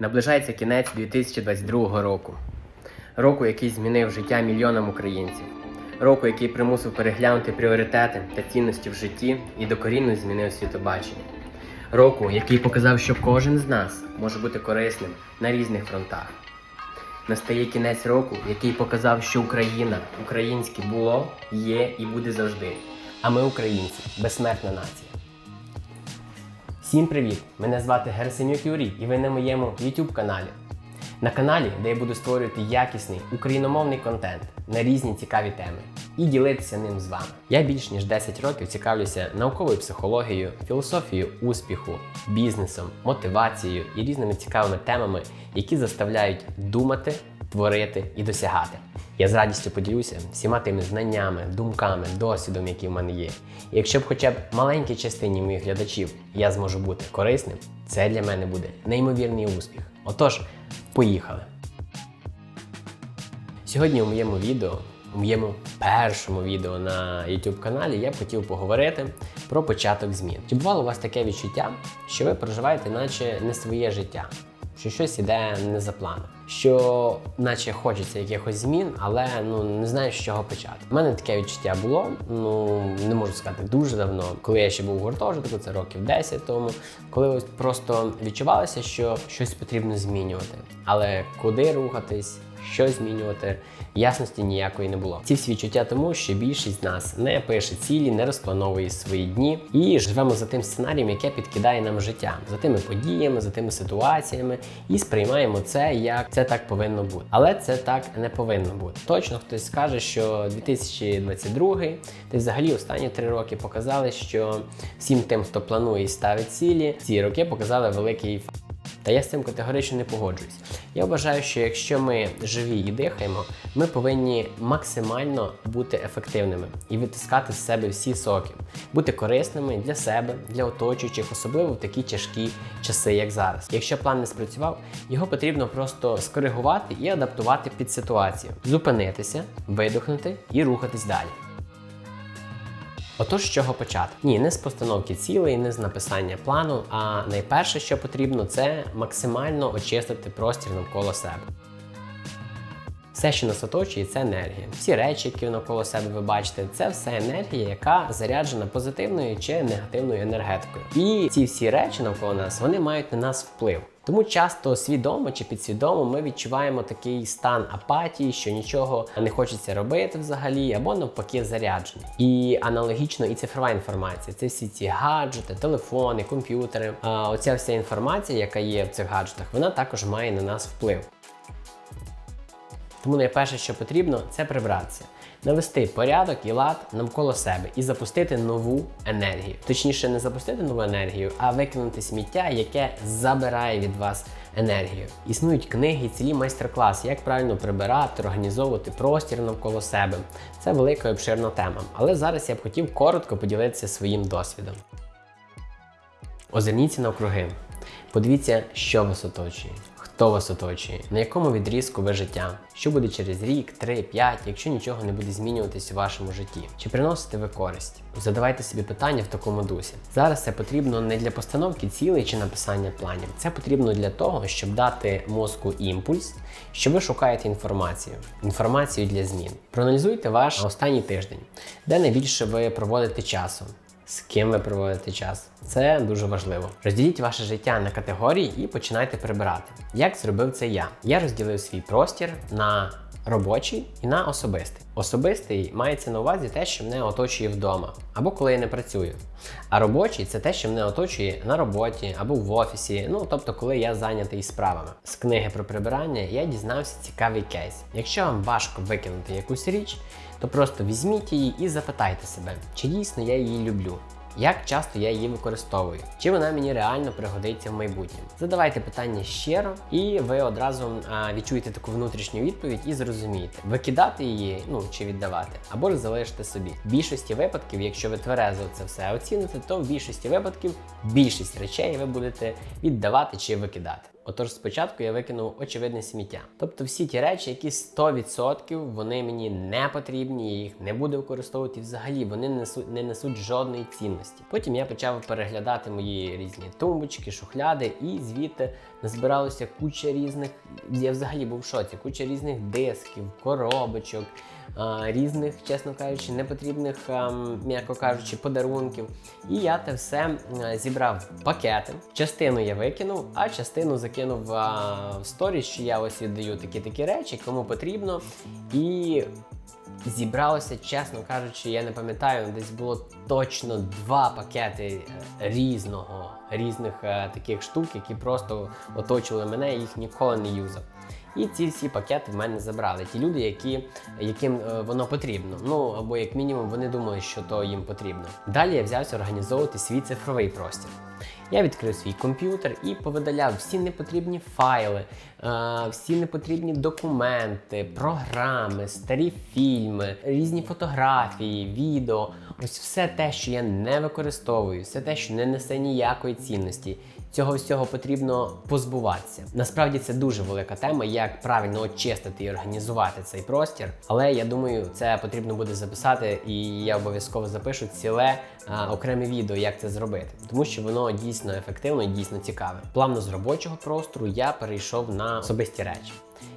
Наближається кінець 2022 року. Року, який змінив життя мільйонам українців. Року, який примусив переглянути пріоритети та цінності в житті і докорінно змінив світобачення. Року, який показав, що кожен з нас може бути корисним на різних фронтах. Настає кінець року, який показав, що Україна, українське було, є і буде завжди. А ми, українці, безсмертна нація. Всім привіт! Мене звати Герсенюк Юрій, і ви на моєму YouTube каналі. На каналі, де я буду створювати якісний україномовний контент на різні цікаві теми і ділитися ним з вами. Я більш ніж 10 років цікавлюся науковою психологією, філософією успіху, бізнесом, мотивацією і різними цікавими темами, які заставляють думати, творити і досягати. Я з радістю поділюся всіма тими знаннями, думками, досвідом, які в мене є. І якщо б хоча б маленькій частині моїх глядачів я зможу бути корисним, це для мене буде неймовірний успіх. Отож, поїхали! Сьогодні у моєму відео, у моєму першому відео на YouTube каналі, я б хотів поговорити про початок змін. Чи бувало у вас таке відчуття, що ви проживаєте, наче не своє життя, що щось іде не за планом, що наче хочеться якихось змін, але ну не знаю, з чого почати. У мене таке відчуття було, ну не можу сказати дуже давно, коли я ще був у гуртожитку, це років 10 тому, коли ось просто відчувалося, що щось потрібно змінювати. Але куди рухатись? Що змінювати, ясності ніякої не було. Ці всі відчуття тому, що більшість з нас не пише цілі, не розплановує свої дні і живемо за тим сценарієм, яке підкидає нам життя, за тими подіями, за тими ситуаціями, і сприймаємо це як це так повинно бути. Але це так не повинно бути. Точно хтось скаже, що 2022 та взагалі останні три роки показали, що всім тим, хто планує і ставить цілі, ці роки показали великий та я з цим категорично не погоджуюсь. Я вважаю, що якщо ми живі і дихаємо, ми повинні максимально бути ефективними і витискати з себе всі соки, бути корисними для себе, для оточуючих, особливо в такі тяжкі часи, як зараз. Якщо план не спрацював, його потрібно просто скоригувати і адаптувати під ситуацію, зупинитися, видихнути і рухатись далі. Отож, з чого почати? Ні, не з постановки цілей, не з написання плану. А найперше, що потрібно, це максимально очистити простір навколо себе. Все, що нас оточує, це енергія. Всі речі, які навколо себе ви бачите, це все енергія, яка заряджена позитивною чи негативною енергетикою. І ці всі речі навколо нас вони мають на нас вплив. Тому часто свідомо чи підсвідомо ми відчуваємо такий стан апатії, що нічого не хочеться робити взагалі, або навпаки заряджені. І аналогічно і цифрова інформація. Це всі ці гаджети, телефони, комп'ютери. А оця вся інформація, яка є в цих гаджетах, вона також має на нас вплив. Тому найперше, що потрібно, це прибратися, навести порядок і лад навколо себе і запустити нову енергію. Точніше, не запустити нову енергію, а викинути сміття, яке забирає від вас енергію. Існують книги, цілі майстер-класи, як правильно прибирати, організовувати простір навколо себе. Це велика і обширна тема. Але зараз я б хотів коротко поділитися своїм досвідом. Озирніться навкруги. Подивіться, що вас оточує. Хто вас оточує, на якому відрізку ви життя, що буде через рік, 3, 5, якщо нічого не буде змінюватись у вашому житті, чи приносите ви користь? Задавайте собі питання в такому дусі. Зараз це потрібно не для постановки цілей чи написання планів. Це потрібно для того, щоб дати мозку імпульс, що ви шукаєте інформацію, інформацію для змін. Проаналізуйте ваш останній тиждень, де найбільше ви проводите часу з ким ви проводите час. Це дуже важливо. Розділіть ваше життя на категорії і починайте прибирати. Як зробив це я? Я розділив свій простір на робочий і на особистий. Особистий мається на увазі те, що мене оточує вдома, або коли я не працюю. А робочий це те, що мене оточує на роботі або в офісі, ну тобто, коли я зайнятий справами. З книги про прибирання я дізнався цікавий кейс. Якщо вам важко викинути якусь річ, то просто візьміть її і запитайте себе, чи дійсно я її люблю. Як часто я її використовую? Чи вона мені реально пригодиться в майбутньому? Задавайте питання щиро, і ви одразу відчуєте таку внутрішню відповідь і зрозумієте, викидати її, ну чи віддавати, або ж залишити собі. В більшості випадків, якщо ви тверезо це все оціните, то в більшості випадків більшість речей ви будете віддавати чи викидати. Отож, спочатку я викинув очевидне сміття. Тобто всі ті речі, які 100% вони мені не потрібні, я їх не буду використовувати. Взагалі вони не несуть, не несуть жодної цінності. Потім я почав переглядати мої різні тумбочки, шухляди, і звідти назбиралося куча різних. Я взагалі був в шоці, куча різних дисків, коробочок. А, Різних, чесно кажучи, непотрібних, ем, м'яко кажучи, подарунків. І я те все зібрав пакети. Частину я викинув, а частину закинув в сторіс, що я ось віддаю такі такі речі, кому потрібно. І зібралося, чесно кажучи, я не пам'ятаю, десь було точно два пакети е, різного, різних е, таких штук, які просто оточували мене, я їх ніколи не юзав. І ці всі пакети в мене забрали. Ті люди, які, яким е, воно потрібно. Ну або як мінімум вони думали, що то їм потрібно. Далі я взявся організовувати свій цифровий простір. Я відкрив свій комп'ютер і повидаляв всі непотрібні файли, е, всі непотрібні документи, програми, старі фільми, різні фотографії, відео. Ось все те, що я не використовую, все те, що не несе ніякої цінності. Цього всього потрібно позбуватися. Насправді це дуже велика тема, як правильно очистити і організувати цей простір. Але я думаю, це потрібно буде записати, і я обов'язково запишу ціле а, окреме відео, як це зробити, тому що воно дійсно ефективно і дійсно цікаве. Плавно з робочого простору я перейшов на особисті речі.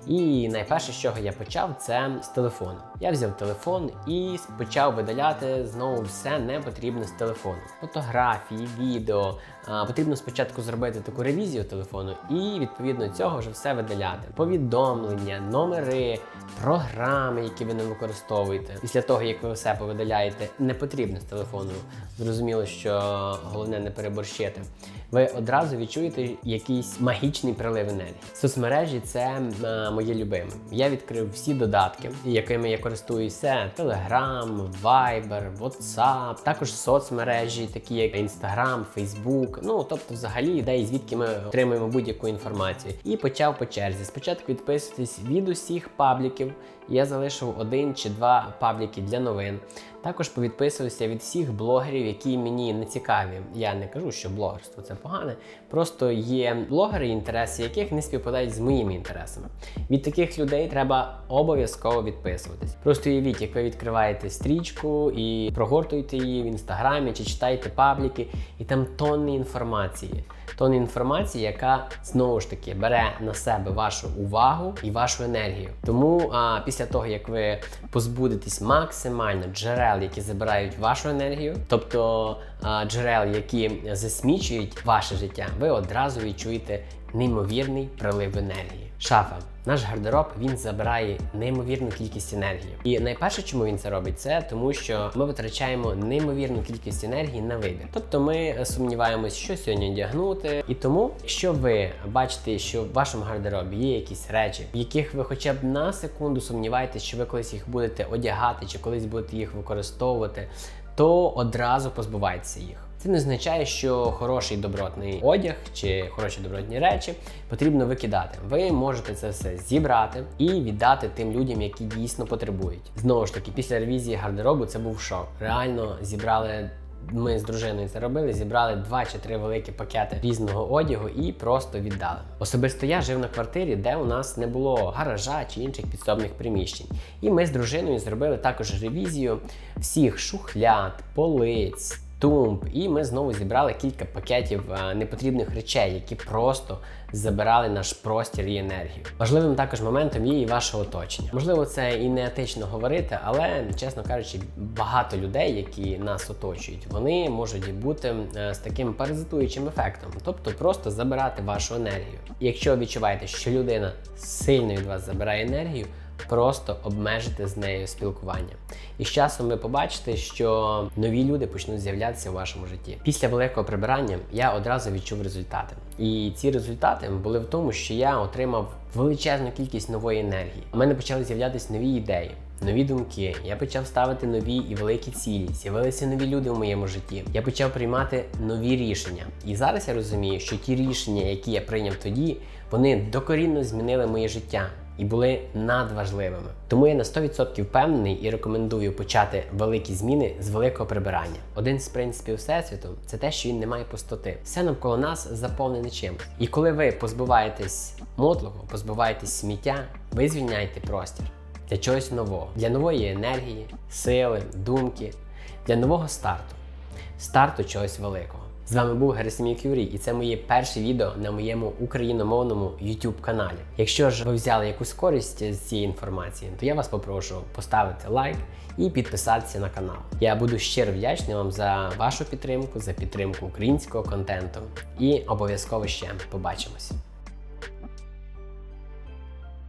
І найперше, з чого я почав, це з телефону. Я взяв телефон і почав видаляти знову все непотрібне з телефону. Фотографії, відео. Потрібно спочатку зробити таку ревізію телефону і відповідно цього вже все видаляти. Повідомлення, номери, програми, які ви не використовуєте. Після того, як ви все повидаляєте, не потрібне з телефону. Зрозуміло, що головне не переборщити. Ви одразу відчуєте якийсь магічний прилив енергії. Соцмережі це моє любиме. Я відкрив всі додатки, якими я користуюся: Telegram, Viber, WhatsApp, також соцмережі, такі як Instagram, Facebook. Ну тобто, взагалі ідеї, звідки ми отримуємо будь-яку інформацію. І почав по черзі. Спочатку відписуватись від усіх пабліків. Я залишив один чи два пабліки для новин. Також повідписувався від всіх блогерів, які мені не цікаві. Я не кажу, що блогерство це погане. Просто є блогери, інтереси яких не співпадають з моїми інтересами. Від таких людей треба обов'язково відписуватись. Просто уявіть, як ви відкриваєте стрічку і прогортуєте її в інстаграмі чи читаєте пабліки, і там тонни інформації. Тонни інформації, яка знову ж таки бере на себе вашу увагу і вашу енергію. Тому а, після того, як ви позбудетесь максимально джерел, які забирають вашу енергію, тобто а, джерел, які засмічують ваше життя, ви одразу відчуєте неймовірний прилив енергії. Шафа. Наш гардероб він забирає неймовірну кількість енергії. І найперше, чому він це робить, це тому, що ми витрачаємо неймовірну кількість енергії на вибір. Тобто ми сумніваємось, що сьогодні одягнути. І тому, якщо ви бачите, що в вашому гардеробі є якісь речі, в яких ви хоча б на секунду сумніваєтесь, що ви колись їх будете одягати, чи колись будете їх використовувати, то одразу позбувайтеся їх. Це не означає, що хороший добротний одяг чи хороші добротні речі потрібно викидати. Ви можете це все зібрати і віддати тим людям, які дійсно потребують. Знову ж таки, після ревізії гардеробу це був шок. Реально зібрали. Ми з дружиною це робили, зібрали два чи три великі пакети різного одягу і просто віддали. Особисто я жив на квартирі, де у нас не було гаража чи інших підсобних приміщень. І ми з дружиною зробили також ревізію всіх шухляд, полиць тумб, і ми знову зібрали кілька пакетів е, непотрібних речей, які просто забирали наш простір і енергію. Важливим також моментом є і ваше оточення. Можливо, це і не етично говорити, але чесно кажучи, багато людей, які нас оточують, вони можуть бути е, з таким паразитуючим ефектом, тобто просто забирати вашу енергію. Якщо відчуваєте, що людина сильно від вас забирає енергію. Просто обмежити з нею спілкування. І з часом ви побачите, що нові люди почнуть з'являтися у вашому житті. Після великого прибирання я одразу відчув результати. І ці результати були в тому, що я отримав величезну кількість нової енергії. У мене почали з'являтися нові ідеї. Нові думки, я почав ставити нові і великі цілі. З'явилися нові люди у моєму житті. Я почав приймати нові рішення. І зараз я розумію, що ті рішення, які я прийняв тоді, вони докорінно змінили моє життя. І були надважливими. Тому я на 100% впевнений і рекомендую почати великі зміни з великого прибирання. Один з принципів всесвіту це те, що він не має пустоти. Все навколо нас заповнене чимось. І коли ви позбуваєтесь мотлого, позбуваєтесь сміття, ви звільняєте простір для чогось нового, для нової енергії, сили, думки, для нового старту, старту чогось великого. З вами був Герасимій Юрій, і це моє перше відео на моєму україномовному YouTube каналі. Якщо ж ви взяли якусь користь з цієї інформації, то я вас попрошу поставити лайк і підписатися на канал. Я буду щиро вдячний вам за вашу підтримку, за підтримку українського контенту. І обов'язково ще побачимось.